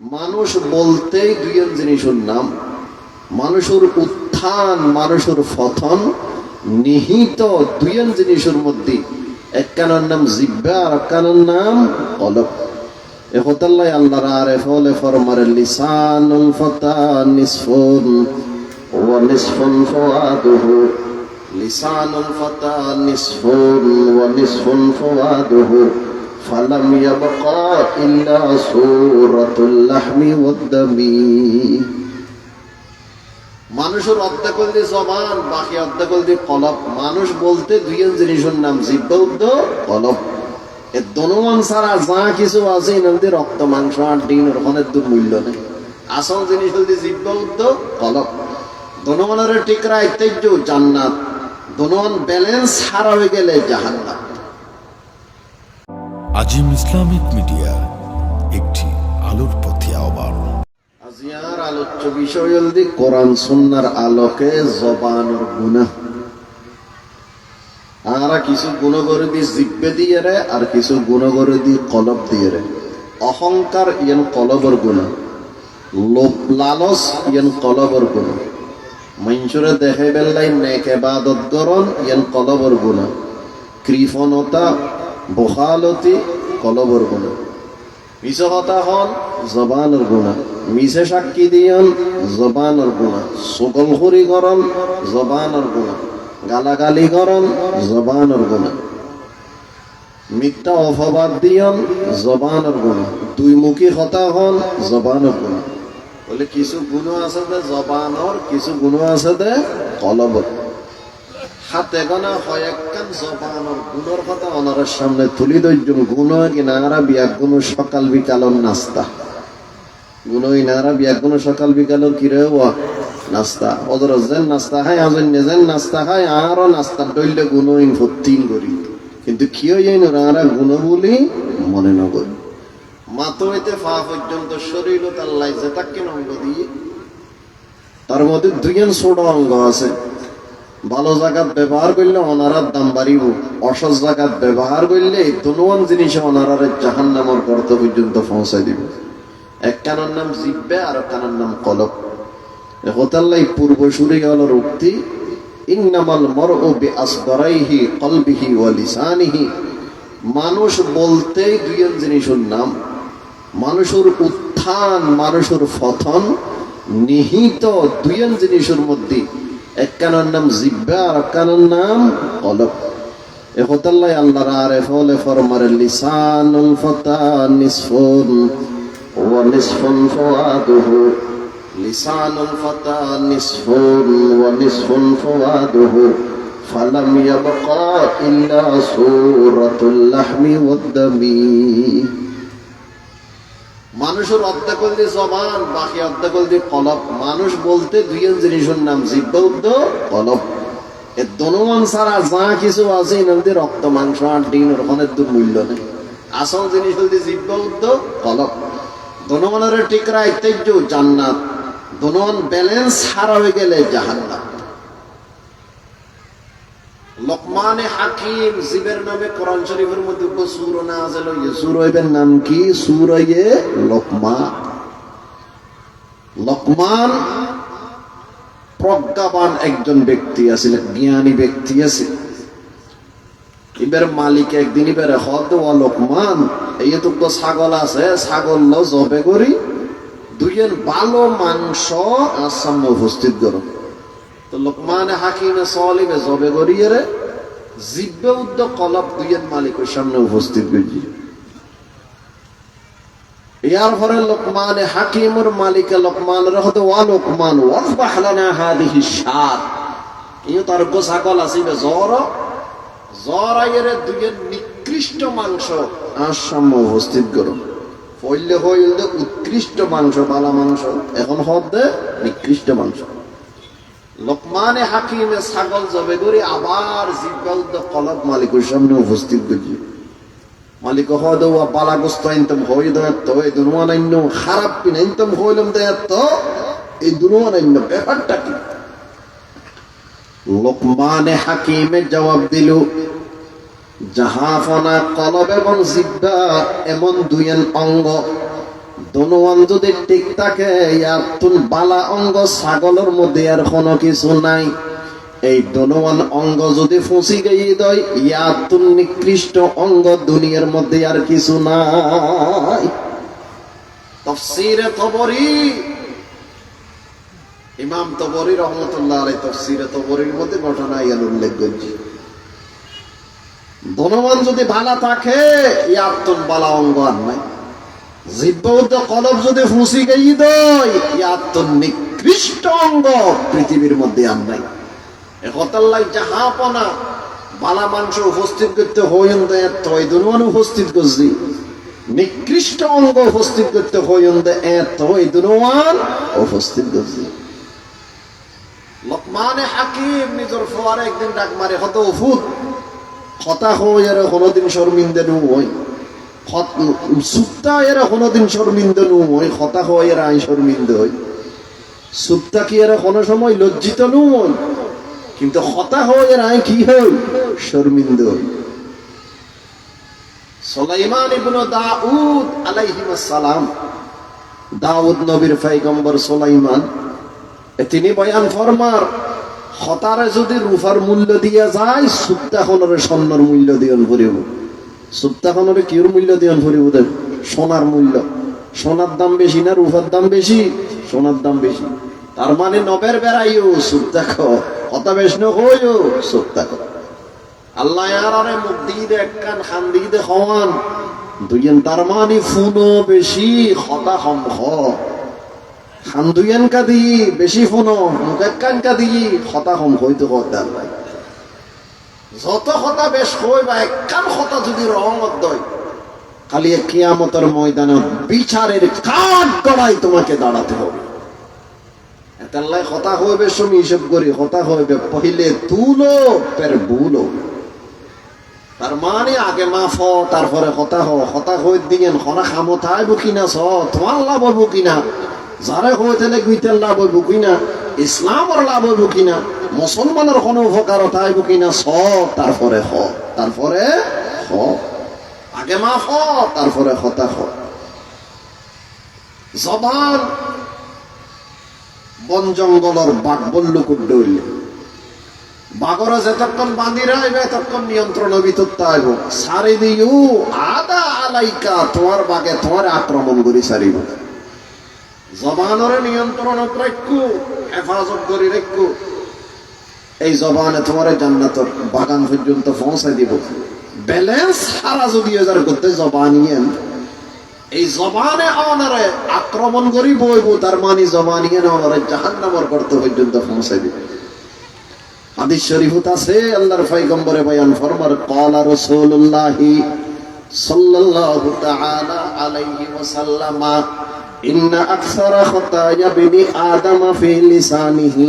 মানুষ বলতেই দুইজন জিনিসের নাম। মানুষের উত্থান, মানুষের ফথন নিহিত দুইজন জিনিসের মধ্যে একখানার নাম জিব্বা আর একখানার নাম কলব। এহতাল্লাই আল্লাহর فلم يبقى إلا سورة اللحم والدم মানুষের অর্ধেক হল দিয়ে জবান বাকি অর্ধেক হল দিয়ে কলব মানুষ বলতে দুইজন জিনিসের নাম জিব্বা উদ্দ কলব এ দনমান ছাড়া যা কিছু আছে এর মধ্যে রক্ত মাংস আর ডিম ওখানে দুর্মূল্য নেই আসল জিনিস হল দিয়ে জিব্বা উদ্দ কলব দনমানের টিকরা ঐতিহ্য জান্নাত দনমান ব্যালেন্স হারা হয়ে গেলে জাহান্নাত আজিম ইসলামিক মিডিয়া, একটি আলোর পথে আহ্বান। আজিয়ার আলোচ্য বিষয় হল দি কোরআন সুন্নার আলোকে জবানোর গুণা। আর কিছু গুণ করে দি জিব্বে দিয়ে রে, আর কিছু গুণ করে দি কলব দিয়ে রে। অহংকার ইয়ান কলবর গুণা। লোভ লালস ইয়ান কলবর গুণা। মঞ্চুরে দেখে বেল্লাই নেকে বাদত গরণ ইয়ান কলবর গুণা। কৃপণতা বহালতি কলবর গুণা। কথা হন জবানের গুণা। মিছে সাক্ষী দিয়ন জবানের গুণা। সকল হরি করন জবানের গুণা। গালাগালি করন জবানের গুণা। মিথ্যা অপবাদ দিয়ন জবানের গুণা। দুই মুখী কথা হন জবানের গুণা। বলে কিছু গুণ আছে দে জবানর, কিছু গুণ আছে দে কলবর। হাতে গোনা হয় কয়েকখান জবানোর গুণর কথা ওনার সামনে তুলি দৈর্যম গুণ ইনারা বিয়া গুণ সকাল বিকালর নাস্তা। গুণ ইনারা বিয়া গুণ সকাল বিকালর কিরে ও নাস্তা। ওদের যেন নাস্তা খাই আজন যেন নাস্তা খাই আরও নাস্তা। ডইলে গুণ ইন ভর্তিন করি। কিন্তু কি হয়ে যায় গুণ বলি? মনে নকরি মাতো হইতে ফা পর্যন্ত শরীর তার লাইছে তাকে অঙ্গ দিয়ে। তার মধ্যে দুইজন ছোট অঙ্গ আছে। ভালো জায়গাত ব্যবহার করলে অনারার দাম বাড়িব, অসৎ জায়গাত ব্যবহার করলে তনুয়ান জিনিসে অনারার জাহান নামর গর্ত পর্যন্ত পৌঁছাই দিব। এক কানার নাম জিব্বে, আর কানার নাম কলব। হোতাল্লাই পূর্বসূরি গেল উক্তি ইন্নামাল মর ও বি কলবিহি ওয়া লিসানিহি। মানুষ বলতেই দুইজন জিনিসের নাম। মানুষের উত্থান, মানুষের ফথন নিহিত দুইজন জিনিসের মধ্যে। একখানার নাম জিব্বা আর একখানার নাম কলব এহতাল্লাই আল্লাহর আরে ফলে ফরমারে লিসানুল ফতা নিসফুন ওয়া নিসফুন ফুয়াদুহু লিসানুল ফতা নিসফুন ওয়া নিসফুন ফুয়াদুহু فلم يبقى إلا سورة اللحم والدم মানুষের অর্ধেক হল দিয়ে জবান, বাকি অর্ধেক হল দিয়ে কলব। মানুষ বলতে দুইজন জিনিসের নাম জিব্বা উদ্দ কলব। এ দনমান ছাড়া যা কিছু আছে মধ্যে রক্ত, মাংস আর ডিম ওখানে দুর্মূল্য নেই। আসল জিনিস হল দিয়ে জিব্বা উদ্দ কলব। দনমানের টিকরা ঐতিহ্য জান্নাত। দনমান ব্যালেন্স হারা হয়ে গেলে জাহান্নাত লোকমানে হাকিম জিবের নামে কোরআন শরীফের মধ্যে সুর না আছে সুর হইবের নাম কি? সুর হইয়ে লোকমা। লোকমান প্রজ্ঞাবান একজন ব্যক্তি আছিল জ্ঞানী ব্যক্তি আছে। এবার মালিক একদিন এবার হদ ও লোকমান, এই তো ছাগল আছে, ছাগল জবে করি দুইজন ভালো মাংস আর সামনে উপস্থিত করো। তো লোকমানে হাকিমে সলিমে জবে করিয়ে রে জিব্বে উদ্দ কলব দুইয়ের মালিকের সামনে উপস্থিত করছি ইয়ার লোকমানে হাকিমুর মালিকে লোকমানের হতে ওয়া লোকমান ওয়াফবাহ লানা হাদিহি শাত। ইও তার গো ছাগল আসিবে জ্বর জ্বর দুইয়ের নিকৃষ্ট মাংস আর সামনে উপস্থিত করো। পড়লে হইলে উৎকৃষ্ট মাংস, বালা মাংস, এখন হদে নিকৃষ্ট মাংস। লোকমানে হাকিমে ছাগল জবে করে আবার জিব্বাউদ্দ কলব মালিকের সামনে উপস্থিত করছি মালিক হদ বালা গোস্ত আইনতম হই দে তো, এই দুনুয়ান আইন খারাপ আইনতম হইলাম তো, এই দুনুয়ান ব্যাপারটা কি? লোকমানে হাকিমে জবাব দিল, জাহাফনা কলব এবং জিব্বা এমন দুইয়ের অঙ্গ। দনোয়ান যদি ঠিক থাকে ইয়ার তুন বালা অঙ্গ ছাগলের মধ্যে আর কোনো কিছু নাই। এই দনোয়ান অঙ্গ যদি ফুঁসি গিয়ে দেয় ইয়ার তুন নিকৃষ্ট অঙ্গ দুনিয়ার মধ্যে আর কিছু নাই। তফসিরে তবরি, ইমাম তবরি রহমতুল্লাহ আলাই তফসিরে তবরির মধ্যে ঘটনা ইয়ার উল্লেখ করছি ধনবান যদি ভালা থাকে ইয়ার তুন বালা অঙ্গ আর নাই। যদি গেই নিকৃষ্ট অঙ্গ মধ্যে নাই। মাংস উপস্থিত করতে হইন দেয় উপস্থিত করছি। নিকৃষ্ট উপস্থিত উপস্থিত হাকিম নিজের ফোয়ারে একদিন ডাক মারে, হত উফুত, হতা হয়ে আর শর্মিন্দে নু হয় সুপ্তা এরা কোনোদিন শর্মিন্দ নু হয় হতা হয় এরা আই শর্মিন্দ হই সুপ্তা কি এরা কোনো সময় লজ্জিত নু হয় কিন্তু হতা হয় এরা আই কি হই শর্মিন্দ হই সুলাইমান ইবনে দাউদ আলাইহিস সালাম দাউদ নবীর সুলাইমান, এ তিনি বয়ান ফরমার হতারে যদি রূপার মূল্য দিয়া যায় সুপ্তাখনের স্বর্ণর মূল্য দিয়ন করিব। সুপ্তাখনের কিউর মূল্য দিয়ন দেব সোনার মূল্য। সোনার দাম বেশি না রূপার দাম বেশি? সোনার দাম বেশি। তার মানে নবের বেড়াইও সুপ্তাখ কথা বেশ নইও সুপ্তাখ আল্লাহ আরে মুখ দিয়ে দে কান খান দিয়ে হওয়ান দুইজন তার মানে ফুনো বেশি হতা হম হ খান দুইয়েন কা দি বেশি ফুনো মুখের কান কা দি হতা হম হইতো হতার ভাই। যত হতা বেশ হই বা একখান হতা যদি রহমত দয়, খালি কিয়ামতের ময়দানে বিচারের কাঠ গড়াই তোমাকে দাঁড়াতে হবে। এতাল্লাই হতা হইবে শুনি, হিসেব করি হতা হইবে পহিলে তুলো পের বুলো। তার মানে আগে মাফ তারপরে হতা হ হতা হই দিয়েন হনা খামো থাইব কিনা, স তোমার লাভ হইব কিনা, যারে তেলে গুইতের লাভ হইব কিনা, ইসলামর লাভ হইব কিনা মুসলমানের কোনো উপকারতা আইব কিনা স তারপরে হ। তারপরে হ। আগে মাফ হ, তারপরে হতা হ। জবান বন জঙ্গলের বাঘ বল্লুকুর ডইলে বাগরা যতক্ষণ বাঁধি রাখবে ততক্ষণ নিয়ন্ত্রণ ভিতর আইব সারি দিও আদা আলাইকা তোমার বাগে তোমার আক্রমণ করি সারিব জবানরে নিয়ন্ত্রণ রাখু হেফাজত করি রাখু এই জবানে তোমার জান্নাতর বাগান পর্যন্ত পৌঁছাই দিব। ব্যালেন্স হারা যদি এজার করতে জবানিয়েন এই জবানে আনারে আক্রমণ করি বইব তার মানে জবানিয়েন আনারে জাহান্নামর করতে পর্যন্ত পৌঁছাই দিব। হাদিস শরীফত আছে, আল্লাহর পয়গম্বরে বয়ান ফরমার, ক্বালা রাসূলুল্লাহি সাল্লাল্লাহু তাআলা আলাইহি ওয়াসাল্লাম, ইন্না আকসারা খাতায়া বিনি আদম ফি লিসানিহি।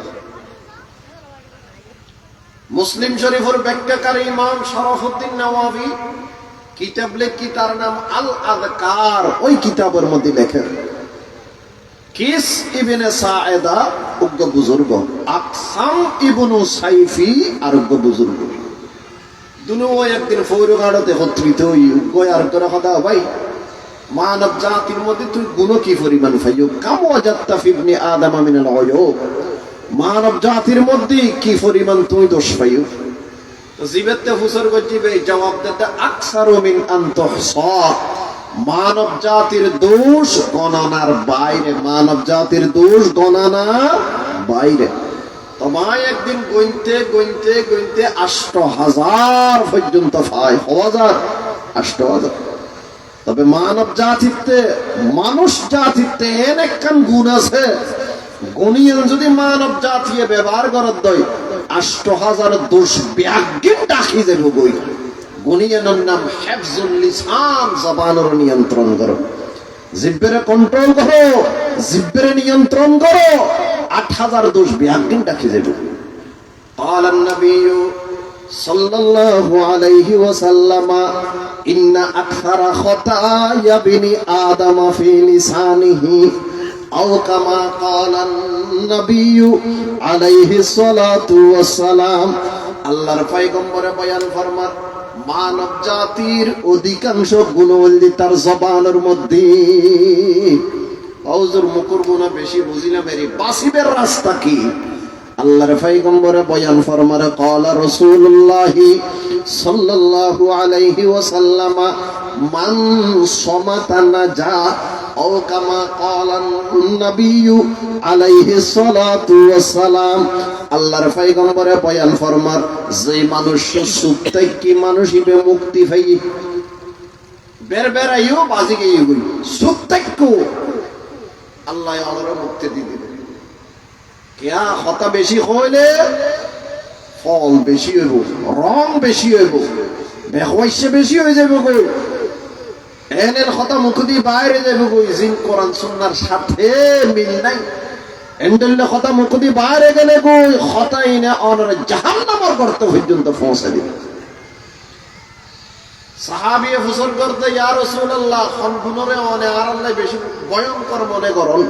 মুসলিম শরীফের ব্যাখ্যাকার ইমাম শরফুদ্দিন নওয়াবি কিতাব লেখি তার নাম আল আদকার ওই কিতাবের মধ্যে লেখেন, কিস ইবনে সায়েদা উগ্র বুজুর্গ, আকসাম ইবনু সাইফি আর উগ্র বুজুর্গ দুনো একদিন ফৌরগাড়তে একত্রিত হই উগ্র আর করে কথা ভাই, মানব জাতির মধ্যে তুই গুণ কি পরিমাণ ফাইও কাম অজাত্তা ফিবনি আদাম মিনাল অয়ুব মানব জাতির মধ্যে কি পরিমাণ তুই দোষ পাইও জীবেতে ফুসর গজিবে জবাব দিতে আকসারু মিন আন্তহসা মানব জাতির দোষ গণনার বাইরে, মানব জাতির দোষ গণনার বাইরে। তোমায় একদিন গইনতে গইনতে গইনতে আষ্ট হাজার পর্যন্ত পায় হাজার আষ্ট হাজার। তবে মানব জাতিতে, মানুষ জাতিতে এন একখান গুণ আছে। গণিয়েন যদি মানব জাতীয় ব্যবহার করার দই আষ্ট হাজার দোষ ব্যাগিন ডাকি দেব বই গণিয়েনের নাম হেফজুল লিসান জবানের নিয়ন্ত্রণ করো জিব্বেরে কন্ট্রোল করো জিব্বেরে নিয়ন্ত্রণ করো আট হাজার দোষ বিয়াকিন ডাকি যাবে قال النبي صلى الله عليه وسلم إن أكثر خطايا بني آدم في لسانه أو كما قال النبي عليه الصلاة والسلام আল্লাহর পয়গম্বরে বয়ান ফরমান মানব জাতির অধিকাংশ গুণবল্লি তার জবানের মধ্যে অজুর মুকুর গুণা বেশি বুঝিলাম এরি বাসিবের রাস্তা কি আল্লাহর পয়গম্বরে বয়ান ফরমারে কলা রাসূলুল্লাহ সাল্লাল্লাহু আলাইহি ওয়াসাল্লাম মান সমাতা নাজা ও কামা ক্বালান নবিয়্যু আলাইহি সালাতু ওয়াসসালাম আল্লাহর পয়গম্বরে বয়ান ফরমার, যে মানুষ সুখ থেকে মানুষ হিবে মুক্তি পাই বের বেড়াইও, বাজি গিয়ে গই সুখ থেকে। আল্লাহ আমাদের মুক্তি দিয়ে দিবে। কেয়া হতা বেশি হইলে ফল বেশি হইব, রং বেশি হইব বেহওয়াইছে বেশি হয়ে যাবে কই? এনের কথা মুখ দিয়ে বাইরে যাবে জিন কোরআন সুন্নার সাথে মিল নাই। এন্ডেলে কথা মুখ দিয়ে বাইরে গেলে কই? হতাই না অনর জাহান্নামর করতে পর্যন্ত পৌঁছে দিবে। সাহাবিয়ে করতে রাসূলুল্লাহ খন অনে আল্লাহ বেশি ভয়ঙ্কর মনে করন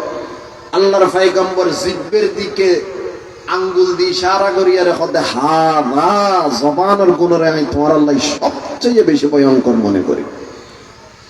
আল্লাহর পয়গম্বর জিব্বের দিকে আঙ্গুল দি ইশারা করিয়া রে হদে হা না জবানের গুণরে আমি তোমার আল্লাহ সবচেয়ে বেশি ভয়ঙ্কর মনে করি।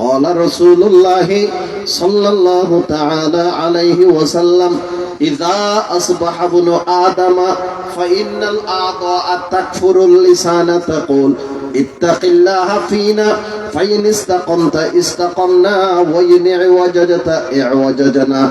قال رسول الله صلى الله تعالى عليه وسلم إذا أصبح ابن آدم فإن الأعضاء تكفر اللسان تقول اتق الله فينا فإن استقمت استقمنا وإن اعوججت اعوججنا.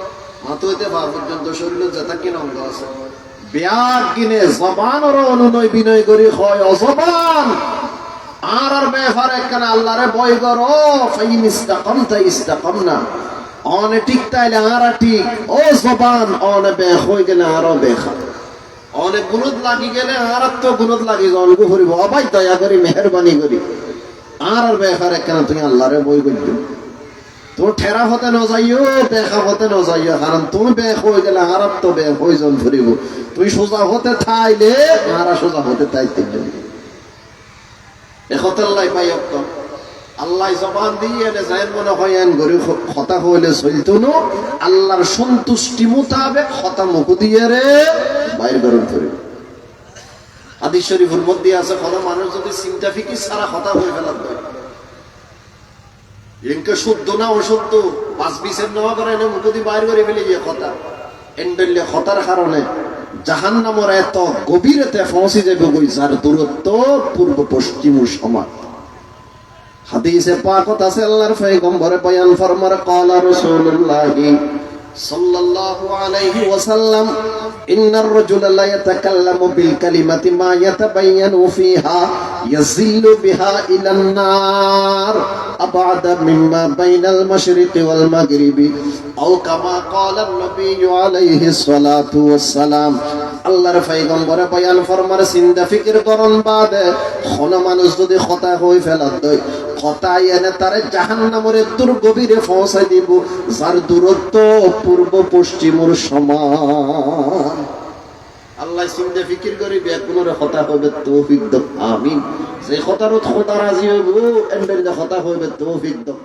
মাথা হইতে পা পর্যন্ত শরীরে যেটা কিন অঙ্গ আছে। ব্যাগ কিনে জবানর অনুনয় বিনয় করি হয় অজবান। আর আর বেফার একখানে আল্লাহরে বয় করো, ফাইন ইস্তাকম তাই ইস্তাকম না। অনে ঠিক তাইলে আর ঠিক ও জবান অনে বে হয়ে গেলে আরও বেখা। অনেক গুণত লাগি গেলে আর তো গুণত লাগি অনগু করিব। অবাই দয়া করি, মেহরবানি করি। আর আর বেফার একখানে তুমি আল্লাহরে বই করছ তুমি ঠেরা হতে ন যাইও বেখা হতে ন যাইও, কারণ তুমি বেখ হয়ে গেলে আর তো বেখ হয়ে জন ধরিব? তুই সোজা হতে থাইলে আর সোজা হতে তাইতে এখতাল্লাই পাই অক্ত। আল্লাহ জবান দিয়ে এনে যায় মনে হয় এন গরি হতা হইলে চলতো নো আল্লাহর সন্তুষ্টি মোতাবেক হতা মুখ দিয়ে রে, বাইর গরম করিব হাদিস শরীফের মধ্যে আছে, কোনো মানুষ যদি চিন্তা ফিকি সারা হতা হয়ে ফেলার দেয় এনকে শুদ্ধ না অশুদ্ধ? পাঁচ পিসের নেওয়া করে এনে মুখ দিয়ে বাইর করে ফেলে যে কথা এন্ডলে কথার কারণে জাহান নামর এত গভীরতে পৌঁছে যাবে ওই যার দূরত্ব পূর্ব পশ্চিম সমান। হাদিসে পাকত আছে, আল্লাহর পয়গম্বরে বয়ান ফরমার, কালা রাসূলুল্লাহি صلى الله عليه وسلم إن الرجل لا يتكلم بالكلمة ما يتبين فيها يزل بها إلى النار أبعد مما بين المشرق والمغرب أو كما قال النبي عليه الصلاة والسلام আল্লাহর পয়গম্বরে বয়ান ফরমার চিন্তা ফিকির করন বাদে খন মানুষ যদি খতা হই ফেলাত খতাই এনে তারে জাহান্নামরে দূর গভীরে পৌঁছাই দিব, যার দূরত্ব পূর্ব পশ্চিমর সমান। আল্লাহ চিন্তা ফিকির করি, বেকুনরে খতা হবে তৌফিক দক আমিন। যে খতারত খতা রাজি হইব এন্ডারিতে খতা হইবে তৌফিক দক